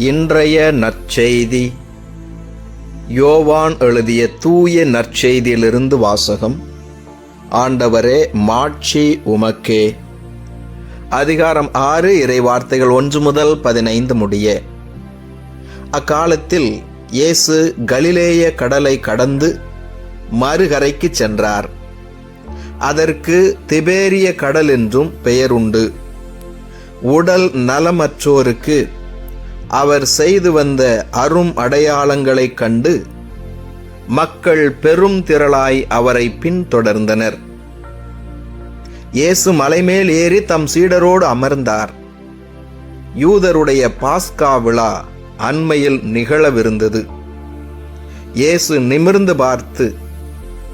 இன்றைய நற்செய்தி. யோவான் எழுதிய தூய நற்செய்தியிலிருந்து வாசகம். ஆண்டவரே மாட்சி உமக்கே. அதிகாரம் ஆறு இறை வார்த்தைகள் ஒன்று முதல் பதினைந்து முடிய. அக்காலத்தில் இயேசு கலிலேய கடலை கடந்து மறுகரைக்கு சென்றார். அதற்கு திபேரிய கடல் என்றும் பெயர் உண்டு உடல் நலமற்றோருக்கு அவர் செய்து வந்த அரும் அடையாளங்களைக் கண்டு மக்கள் பெரும் திரளாய் அவரை பின்தொடர்ந்தனர். இயேசு மலைமேல் ஏறி தம் சீடரோடு அமர்ந்தார். யூதருடைய பாஸ்கா விழா அண்மையில் நிகழவிருந்தது. இயேசு நிமிர்ந்து பார்த்து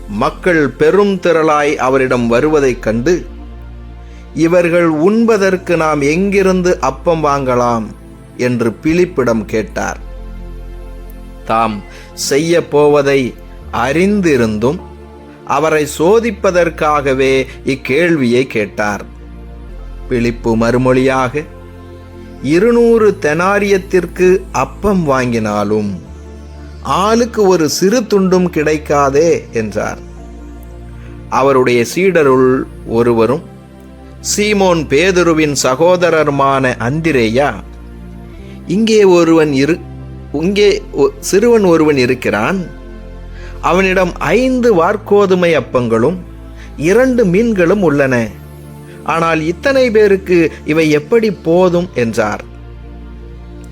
மக்கள் பெரும் திரளாய் அவரிடம் வருவதைக் கண்டு இவர்கள் உண்பதற்கு நாம் எங்கிருந்து அப்பம் வாங்கலாம்? என்று பிலிப்பிடம் கேட்டார். தாம் செய்ய போவதை அறிந்திருந்தும் அவரை சோதிப்பதற்காகவே இக்கேள்வியை கேட்டார். பிலிப்பு மறுமொழியாக இருநூறு தெனாரியத்திற்கு அப்பம் வாங்கினாலும் ஆளுக்கு ஒரு சிறு துண்டும் கிடைக்காதே என்றார். அவருடைய சீடருள் ஒருவரும் சீமோன் பேதுருவின் சகோதரருமான அந்திரேயா இங்கே ஒருவன் இரு இங்கே ஒ- சிறுவன் ஒருவன் இருக்கிறான். அவனிடம் ஐந்து வார்கோதுமை அப்பங்களும் இரண்டு மீன்களும் உள்ளன. ஆனால் இத்தனை பேருக்கு இவை எப்படி போதும் என்றார்.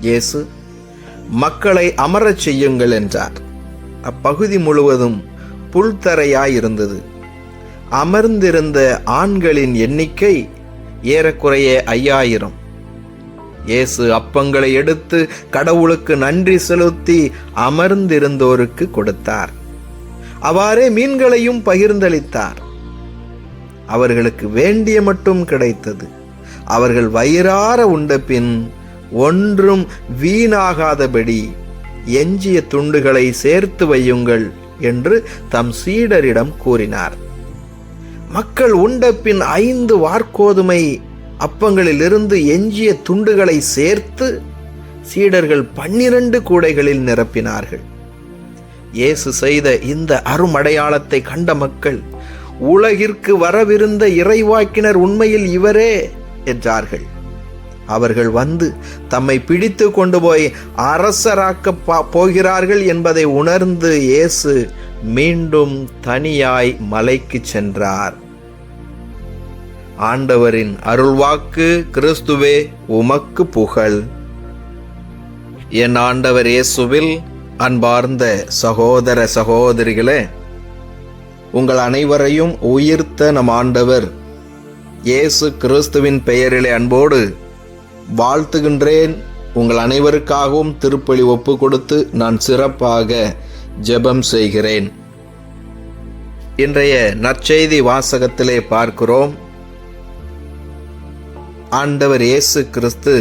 இயேசு மக்களை அமரச் செய்யுங்கள் என்றார். அப்பகுதி முழுவதும் புல்தரையாயிருந்தது. அமர்ந்திருந்த ஆண்களின் எண்ணிக்கை ஏறக்குறைய ஐயாயிரம். இயேசு அப்பங்களை எடுத்து கடவுளுக்கு நன்றி செலுத்தி அமர்ந்திருந்தோருக்கு கொடுத்தார். அவ்வாறே மீன்களையும் பகிர்ந்தளித்தார். அவர்களுக்கு வேண்டிய மட்டும் கிடைத்தது. அவர்கள் வயிறார உண்ட பின் ஒன்றும் வீணாகாதபடி எஞ்சிய துண்டுகளை சேர்த்து வையுங்கள் என்று தம் சீடரிடம் கூறினார். மக்கள் உண்ட பின் ஐந்து வார்க்கோதுமை அப்பங்களிலிருந்து எஞ்சிய துண்டுகளை சேர்த்து சீடர்கள் பன்னிரண்டு கூடைகளில் நிரப்பினார்கள். இயேசு செய்த இந்த அருமடையாளத்தை கண்ட மக்கள் உலகிற்கு வரவிருந்த இறைவாக்கினர் உண்மையில் இவரே என்றார்கள். அவர்கள் வந்து தம்மை பிடித்து கொண்டு போய் அரசராக்க பா- போகிறார்கள் என்பதை உணர்ந்து இயேசு மீண்டும் தனியாய் மலைக்கு சென்றார். ஆண்டவரின் அருள்வாக்கு கிறிஸ்துவே உமக்கு புகழ். என் ஆண்டவர் இயேசுவில் அன்பார்ந்த சகோதர சகோதரிகளே உங்கள் அனைவரையும் உயிர்த்த நம் ஆண்டவர் இயேசு கிறிஸ்துவின் பெயரிலே அன்போடு வாழ்த்துகின்றேன். உங்கள் அனைவருக்காகவும் திருப்பலி ஒப்பு கொடுத்து நான் சிறப்பாக ஜெபம் செய்கிறேன். இன்றைய நற்செய்தி வாசகத்திலே பார்க்கிறோம். ஆண்டவர் இயேசு கிறிஸ்து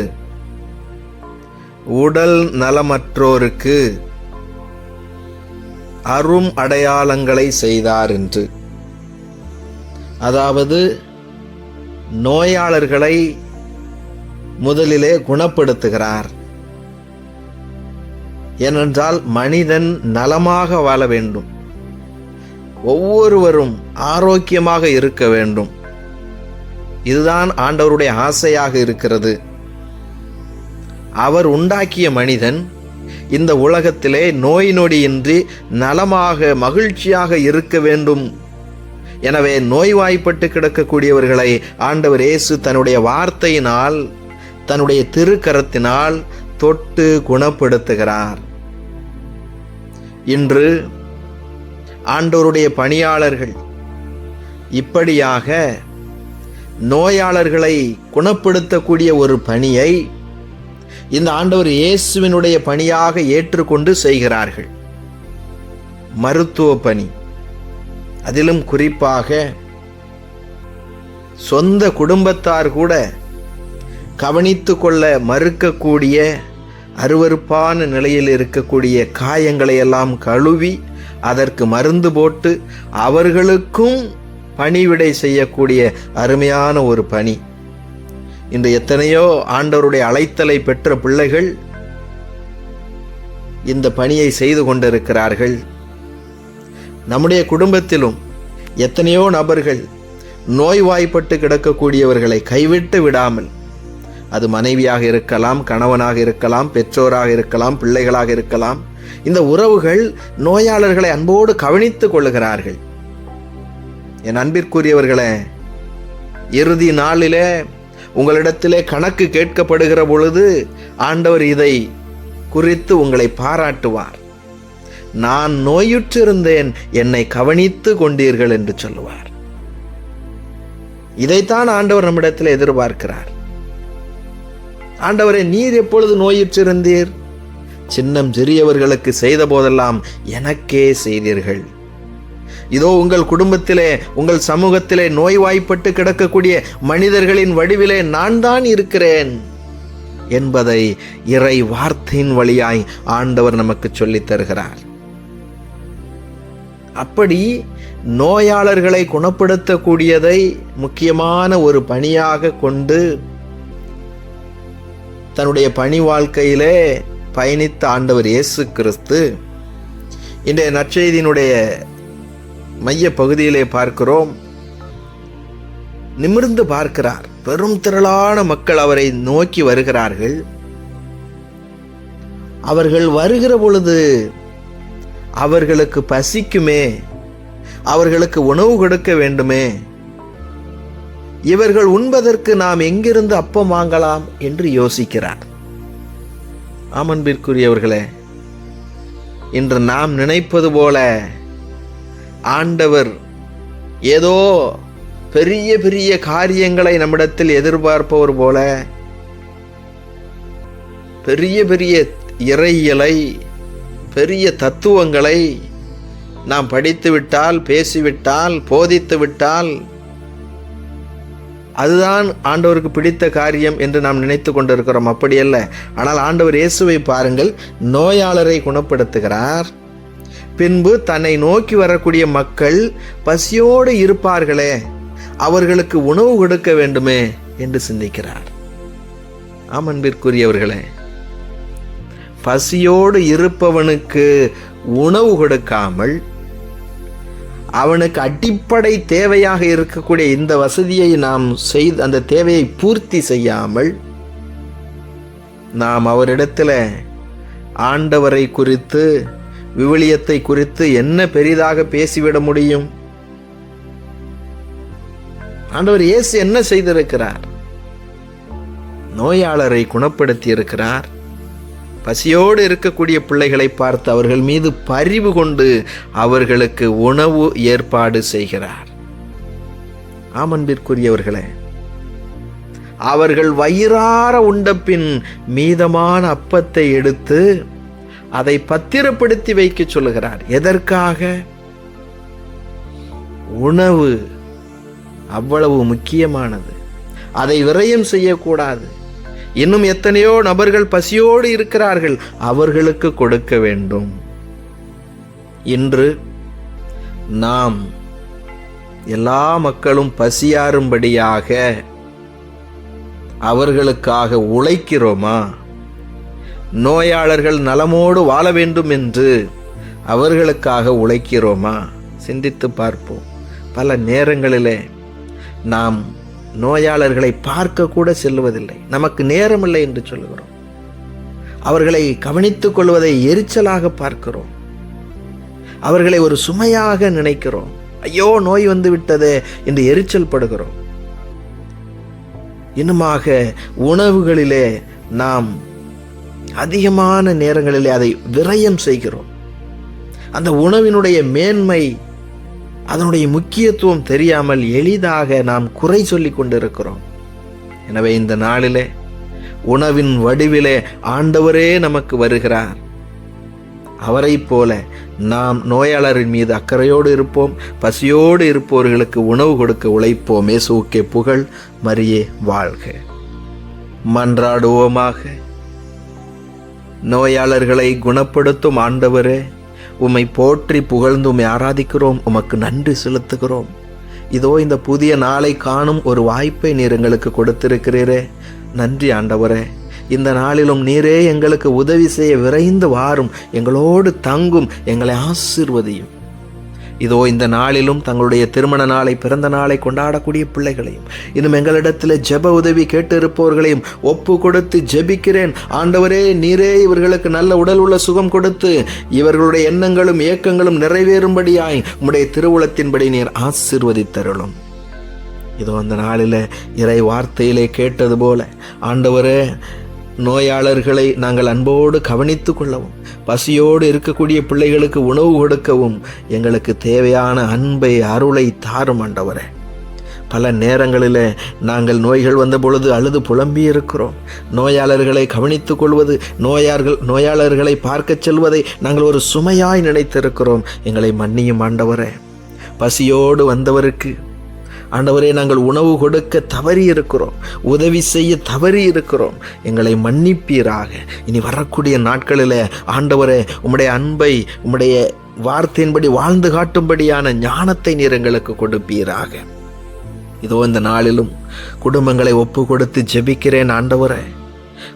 உடல் நலமற்றோருக்கு அரும் அடையாளங்களை செய்தார் என்று. அதாவது நோயாளர்களை முதலிலே குணப்படுத்துகிறார். ஏனென்றால் மனிதன் நலமாக வாழ வேண்டும். ஒவ்வொருவரும் ஆரோக்கியமாக இருக்க வேண்டும். இதுதான் ஆண்டவருடைய ஆசையாக இருக்கிறது. அவர் உண்டாக்கிய மனிதன் இந்த உலகத்திலே நோய் நொடியின்றி நலமாக மகிழ்ச்சியாக இருக்க வேண்டும். எனவே நோய்வாய்ப்பட்டு கிடக்கக்கூடியவர்களை ஆண்டவர் இயேசு தன்னுடைய வார்த்தையினால் தன்னுடைய திருக்கரத்தினால் தொட்டு குணப்படுத்துகிறார். இன்று ஆண்டவருடைய பணியாளர்கள் இப்படியாக நோயாளர்களை குணப்படுத்தக்கூடிய ஒரு பணியை இந்த ஆண்டவர் இயேசுவினுடைய பணியாக ஏற்றுக்கொண்டு செய்கிறார்கள். மருத்துவ பணி. அதிலும் குறிப்பாக சொந்த குடும்பத்தார் கூட கவனித்து கொள்ள மறுக்கக்கூடிய அருவருப்பான நிலையில் இருக்கக்கூடிய காயங்களை எல்லாம் கழுவி அதற்கு மருந்து போட்டு அவர்களுக்கும் பணிவிடை செய்யக்கூடிய அருமையான ஒரு பணி. இன்று எத்தனையோ ஆண்டவருடைய அழைத்தலை பெற்ற பிள்ளைகள் இந்த பணியை செய்து கொண்டிருக்கிறார்கள். நம்முடைய குடும்பத்திலும் எத்தனையோ நபர்கள் நோய்வாய்ப்பட்டு கிடக்கக்கூடியவர்களை கைவிட்டு விடாமல் அது மனைவியாக இருக்கலாம் கணவனாக இருக்கலாம் பெற்றோராக இருக்கலாம் பிள்ளைகளாக இருக்கலாம் இந்த உறவுகள் நோயாளர்களை அன்போடு கவனித்துக் கொள்கிறார்கள் என் அன்பிற்குரியவர்களே இறுதி நாளிலே உங்களிடத்திலே கணக்கு கேட்கப்படுகிற பொழுது ஆண்டவர் இதை குறித்து உங்களை பாராட்டுவார். நான் நோயுற்றிருந்தேன் என்னை கவனித்து கொண்டீர்கள் என்று சொல்லுவார். இதைத்தான் ஆண்டவர் நம்மிடத்தில் எதிர்பார்க்கிறார். ஆண்டவரே நீர் எப்பொழுது நோயுற்றிருந்தீர்? சின்னம் சிறியவர்களுக்கு செய்த போதெல்லாம் எனக்கே செய்தீர்கள். இதோ உங்கள் குடும்பத்திலே உங்கள் சமூகத்திலே நோய்வாய்ப்பட்டு கிடக்கக்கூடிய மனிதர்களின் வடிவிலே நான் தான் இருக்கிறேன் என்பதை இறை வார்த்தையின் வழியாய் ஆண்டவர் நமக்கு சொல்லித் தருகிறார். அப்படி நோயாளர்களை குணப்படுத்தக்கூடியதை முக்கியமான ஒரு பணியாக கொண்டு தன்னுடைய பணி வாழ்க்கையிலே பயணித்த ஆண்டவர் இயேசு கிறிஸ்து இன்றைய நற்செய்தியினுடைய மைய பகுதியிலே பார்க்கிறோம். நிமிர்ந்து பார்க்கிறார். பெரும் திரளான மக்கள் அவரை நோக்கி வருகிறார்கள். அவர்கள் வருகிற பொழுது அவர்களுக்கு பசிக்குமே. அவர்களுக்கு உணவு கொடுக்க வேண்டுமே. இவர்கள் உண்பதற்கு நாம் எங்கிருந்து அப்பம் வாங்கலாம் என்று யோசிக்கிறார். ஆமன்பிற்குரியவர்களே இன்று நாம் நினைப்பது போல ஆண்டவர் ஏதோ பெரிய பெரிய காரியங்களை நம்மிடத்தில் எதிர்பார்ப்பவர் போல பெரிய பெரிய இறையியலை பெரிய தத்துவங்களை நாம் படித்துவிட்டால் பேசிவிட்டால் போதித்து விட்டால் அதுதான் ஆண்டவருக்கு பிடித்த காரியம் என்று நாம் நினைத்து கொண்டிருக்கிறோம். அப்படியல்ல. ஆனால் ஆண்டவர் இயேசுவை பாருங்கள் நோயாளரை குணப்படுத்துகிறார். பின்பு தன்னை நோக்கி வரக்கூடிய மக்கள் பசியோடு இருப்பார்களே அவர்களுக்கு உணவு கொடுக்க வேண்டுமே என்று சிந்திக்கிறார். ஆமன்பிற்குரியவர்களே பசியோடு இருப்பவனுக்கு உணவு கொடுக்காமல் அவனுக்கு அடிப்படை தேவையாக இருக்கக்கூடிய இந்த வசதியை நாம் செய்து அந்த தேவையை பூர்த்தி செய்யாமல் நாம் அவரிடத்தில் ஆண்டவரை குறித்து விவிலியத்தை குறித்து என்ன பெரிதாக பேசிவிட முடியும்? ஆண்டவர் இயேசு என்ன செய்திருக்கிறார்? நோயாளரை குணப்படுத்தி இருக்கிறார் பசியோடு இருக்கக்கூடிய பிள்ளைகளை பார்த்து அவர்கள் மீது பரிவு கொண்டு அவர்களுக்கு உணவு ஏற்பாடு செய்கிறார். ஆமன்பிற்குரியவர்களே அவர்கள் வயிறார உண்டபின் மீதமான அப்பத்தை எடுத்து அதை பத்திரப்படுத்தி வைக்க சொல்லுகிறார். எதற்காக? உணவு அவ்வளவு முக்கியமானது. அதை விரயம் செய்யக்கூடாது. இன்னும் எத்தனையோ நபர்கள் பசியோடு இருக்கிறார்கள். அவர்களுக்கு கொடுக்க வேண்டும். இன்று நாம் எல்லா மக்களும் பசியாறும்படியாக அவர்களுக்காக உழைக்கிறோமா? நோயாளர்கள் நலமோடு வாழ வேண்டும் என்று அவர்களுக்காக உழைக்கிறோமா? சிந்தித்து பார்ப்போம். பல நேரங்களிலே நாம் நோயாளர்களை பார்க்க கூட செல்வதில்லை. நமக்கு நேரமில்லை என்று சொல்லுகிறோம். அவர்களை கவனித்துக் கொள்வதை எரிச்சலாக பார்க்கிறோம். அவர்களை ஒரு சுமையாக நினைக்கிறோம். ஐயோ நோய் வந்து விட்டது என்று எரிச்சல் படுகிறோம். இன்னுமாக உணவுகளிலே நாம் அதிகமான நேரங்களில் அதை விரயம் செய்கிறோம். அந்த உணவினுடைய மேன்மை அதனுடைய முக்கியத்துவம் தெரியாமல் எளிதாக நாம் குறை சொல்லி கொண்டிருக்கிறோம். எனவே இந்த நாளிலே உணவின் வடிவிலே ஆண்டவரே நமக்கு வருகிறார். அவரைப் போல நாம் நோயாளரின் மீது அக்கறையோடு இருப்போம் பசியோடு இருப்பவர்களுக்கு உணவு கொடுக்க உழைப்போம். இயேசுவுக்கே புகழ் மரியே வாழ்க. மன்றாடுவோமாக. நோயாளர்களை குணப்படுத்தும் ஆண்டவரே உம்மை போற்றி புகழ்ந்து உம்மை ஆராதிக்கிறோம் உமக்கு நன்றி செலுத்துகிறோம். இதோ இந்த புதிய நாளை காணும் ஒரு வாய்ப்பை நீர் எங்களுக்கு கொடுத்திருக்கிறீரே. நன்றி ஆண்டவரே. இந்த நாளிலும் நீரே எங்களுக்கு உதவி செய்ய விரைந்து வாரும் எங்களோடு தங்கும் எங்களை ஆசிர்வதியும். இதோ இந்த நாளிலும் தங்களுடைய திருமண நாளை பிறந்த நாளை கொண்டாடக்கூடிய பிள்ளைகளையும் இன்னும் எங்களிடத்தில் ஜெப உதவி கேட்டிருப்பவர்களையும் ஒப்பு கொடுத்து ஜெபிக்கிறேன். ஆண்டவரே நீரே இவர்களுக்கு நல்ல உடல் உள்ள சுகம் கொடுத்து இவர்களுடைய எண்ணங்களும் ஏக்கங்களும் நிறைவேறும்படியாய் உம்முடைய திருவுளத்தின்படி நீர் ஆசிர்வதித்தருளும். இதோ அந்த நாளில் இறை வார்த்தையிலே கேட்டது போல ஆண்டவரே நோயாளர்களை நாங்கள் அன்போடு கவனித்து கொள்ளவும் பசியோடு இருக்கக்கூடிய பிள்ளைகளுக்கு உணவு கொடுக்கவும் எங்களுக்கு தேவையான அன்பை அருளை தாரும் ஆண்டவரே. பல நேரங்களில் நாங்கள் நோய்கள் வந்த பொழுது அழுது புலம்பி இருக்கிறோம் நோயாளர்களை கவனித்துக் கொள்வது நோயார்கள் நோயாளர்களை பார்க்கச் செல்வதை நாங்கள் ஒரு சுமையாய் நினைத்திருக்கிறோம். எங்களை மன்னியும் ஆண்டவரே. பசியோடு வந்தவருக்கு ஆண்டவரே நாங்கள் உணவு கொடுக்க தவறி இருக்கிறோம் உதவி செய்ய தவறி இருக்கிறோம் எங்களை மன்னிப்பீராக. இனி வரக்கூடிய நாட்களில் ஆண்டவரே உம்முடைய அன்பை உம்முடைய வார்த்தையின்படி வாழ்ந்து காட்டும்படியான ஞானத்தை நீர் எங்களுக்கு கொடுப்பீராக. இதோ இந்த நாளிலும் குடும்பங்களை ஒப்பு கொடுத்து ஜெபிக்கிறேன் ஆண்டவரே.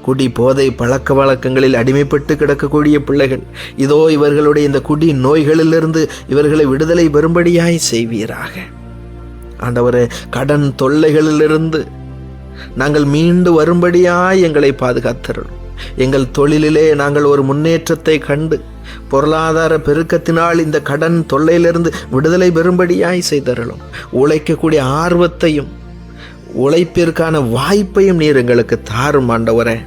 குடி போதை பழக்க வழக்கங்களில் அடிமைப்பட்டு கிடக்கக்கூடிய பிள்ளைகள் இதோ இவர்களுடைய இந்த குடி நோய்களிலிருந்து இவர்களை விடுதலை பெறும்படியாய் செய்வீராக. ஆண்டவரே கடன் தொல்லைகளிலிருந்து நாங்கள் மீண்டு வரும்படியாய் எங்களை பாதுகாத்தருளும். எங்கள் தொழிலிலே நாங்கள் ஒரு முன்னேற்றத்தை கண்டு பொருளாதார பெருக்கத்தினால் இந்த கடன் தொல்லையிலிருந்து விடுதலை பெறும்படியாய் செய்தருளும். உழைக்கக்கூடிய ஆர்வத்தையும் உழைப்பிற்கான வாய்ப்பையும் நீர் எங்களுக்கு தாரும் ஆண்டவரே.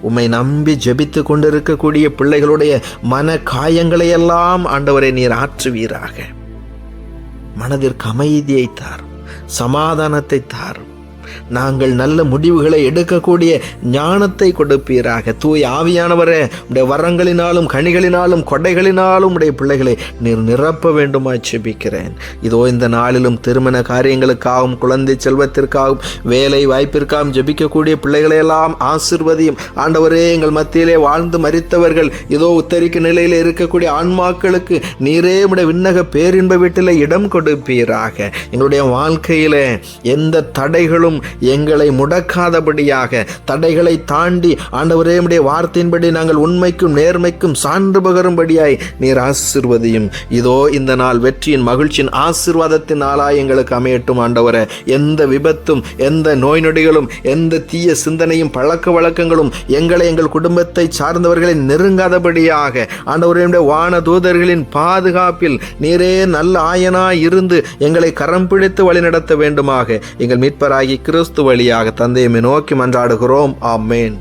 உம்மை நம்பி ஜெபித்து கொண்டிருக்கக்கூடிய பிள்ளைகளுடைய மன காயங்களையெல்லாம் ஆண்டவரை நீர் ஆற்றுவீராக. மனதிற்கு அமைதியை தாரும் சமாதானத்தை தாரும் நாங்கள் நல்ல முடிவுகளை எடுக்கக்கூடிய ஞானத்தை கொடுப்பீராக. தூய் ஆவியானவரே உடைய வரங்களினாலும் கனிகளினாலும் கொடைகளினாலும் உடைய பிள்ளைகளை நீர் நிரப்ப வேண்டுமாய் செபிக்கிறேன் இதோ இந்த நாளிலும் திருமண காரியங்களுக்காகவும் குழந்தை செல்வத்திற்காகவும் வேலை வாய்ப்பிற்காகவும் ஜெபிக்கக்கூடிய பிள்ளைகளை எல்லாம் ஆசிர்வதியும். ஆண்டவரே எங்கள் மத்தியிலே வாழ்ந்து மறித்தவர்கள் இதோ உத்தரிக்க நிலையில் இருக்கக்கூடிய ஆன்மாக்களுக்கு நீரே உடைய விண்ணக பேரின்ப வீட்டில் இடம் கொடுப்பீராக. எங்களுடைய வாழ்க்கையில் எந்த தடைகளும் எங்களை முடக்காதபடியாக தடைகளை தாண்டி ஆண்டவரே உடைய வார்த்தையின்படி நாங்கள் உண்மைக்கும் நேர்மைக்கும் சான்று பகரும்படியாய் நீர் ஆசிர்வதியும். இதோ இந்த நாள் வெற்றியின் மகிழ்ச்சியின் ஆசிர்வாதத்தின் நாளாய் எங்களுக்கு அமையட்டும் ஆண்டவரை. எந்த விபத்தும் எந்த நோய் நொடிகளும் எந்த தீய சிந்தனையும் பழக்க வழக்கங்களும் எங்களை எங்கள் குடும்பத்தை சார்ந்தவர்களை நெருங்காதபடியாக ஆண்டவருடைய வான தூதர்களின் பாதுகாப்பில் நீரே நல்ல ஆயனாய் இருந்து எங்களை கரம் பிடித்து வழிநடத்த வேண்டுமாக. எங்கள் மீட்பராகி கிறிஸ்து வழியாக தந்தையை நோக்கி மன்றாடுகிறோம். ஆமேன்.